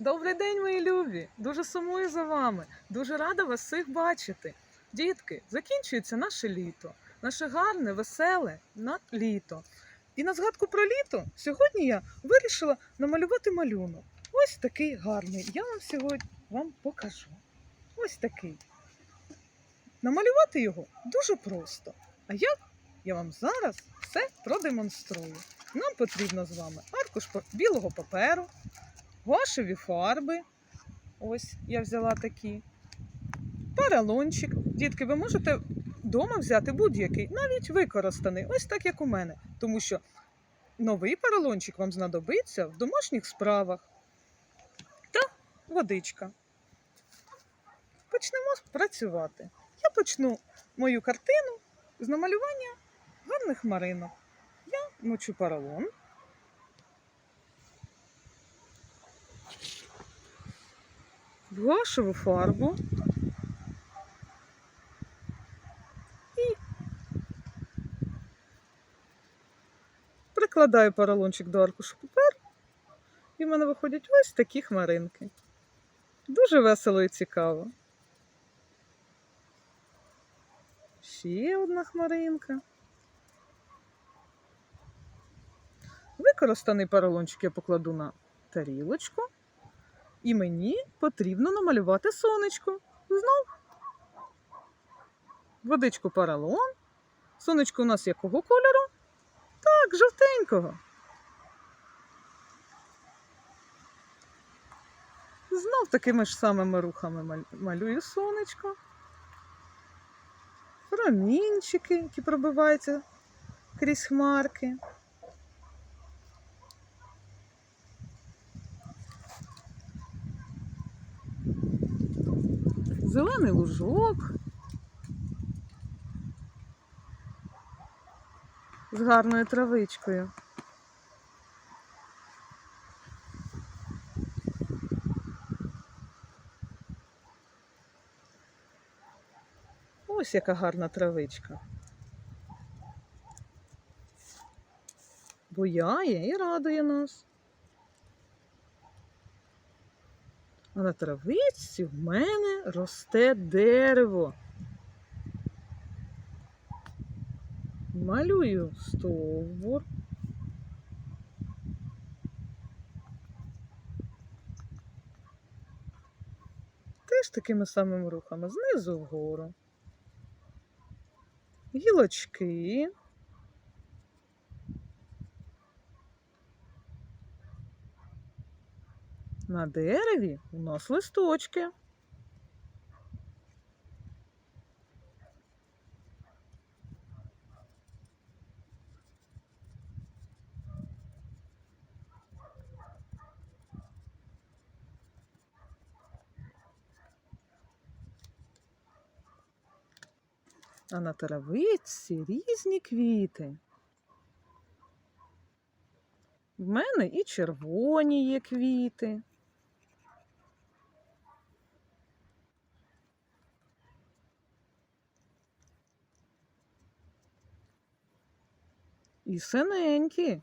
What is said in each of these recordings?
Добрий день, мої любі! Дуже сумую за вами. Дуже рада вас всіх бачити. Дітки, закінчується наше літо, наше гарне, веселе літо. І на згадку про літо сьогодні я вирішила намалювати малюнок. Ось такий гарний. Я вам сьогодні вам покажу. Ось такий. Намалювати його дуже просто. А як? Я вам зараз все продемонструю. Нам потрібно з вами аркуш білого паперу, гуашеві фарби. Ось я взяла такі. Паралончик. Дітки, ви можете вдома взяти будь-який, навіть використаний, ось так, як у мене. Тому що новий паралончик вам знадобиться в домашніх справах. Та водичка. Почнемо працювати. Я почну мою картину з намалювання гарних маринок. Я мочу поролон. Гуашеву фарбу і прикладаю поролончик до аркушу паперу, і в мене виходять ось такі хмаринки. Дуже весело і цікаво. Ще одна хмаринка. Використаний поролончик я покладу на тарілочку. І мені потрібно намалювати сонечко. Знов. Водичку поролон. Сонечко у нас якого кольору? Так, жовтенького. Знов такими ж самими рухами малюю сонечко. Промінчики, які пробиваються крізь хмарки. Зелений лужок. З гарною травичкою. Ось яка гарна травичка. Буяє і радує нас. А на травичці в мене росте дерево. Малюю стовбур. Теж такими самими рухами знизу вгору. Гілочки. На дереві у нас листочки. А на травичці різні квіти. В мене і червоні є квіти. І синенькі.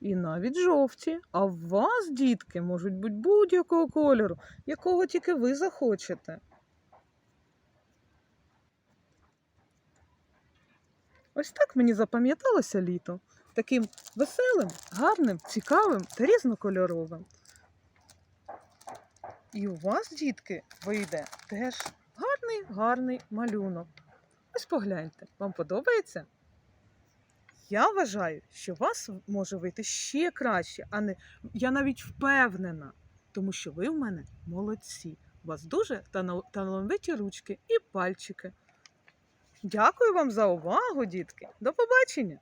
І навіть жовті. А в вас, дітки, можуть бути будь-якого кольору, якого тільки ви захочете. Ось так мені запам'яталося літо. Таким веселим, гарним, цікавим та різнокольоровим. І у вас, дітки, вийде теж гарний, гарний малюнок. Ось погляньте, вам подобається? Я вважаю, що у вас може вийти ще краще, а не я навіть впевнена, тому що ви в мене молодці. У вас дуже талановиті ручки і пальчики. Дякую вам за увагу, дітки. До побачення!